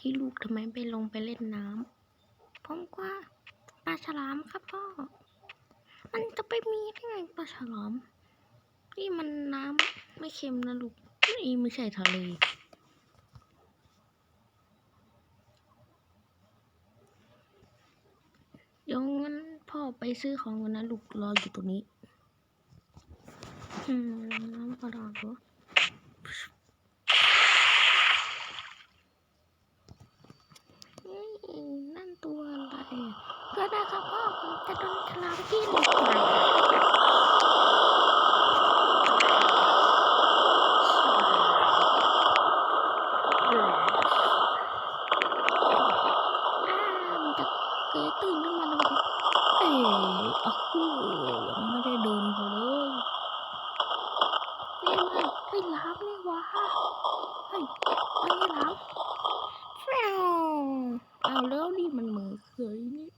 ที่ลูกทำไมไปลงไปเล่นน้ำผมกว่าปลาฉลามครับพ่อ มันจะไปมีได้ไงปลาฉลาม นี่มันน้ำไม่เค็มนะลูกนี่ไม่ใช่ทะเลเดี๋ยวงั้นพ่อไปซื้อของกันนะลูกรออยู่ตรงนี้ อืมน้ำกระดาษเหรอนี่นั่นตัวอะไร ก็ได้ครับพ่อผมจะโดนฉลามกินอ่ามันจะเกยตื่นขึ้นมาเลยเอ๋โอ้โหยังไม่ได้เดินพอเลยนี่มันไอ้ยล้างนี่วะเฮ้ยไอ้ล้างแฟวเอาแล้วนี่มันเหมือเคยนี่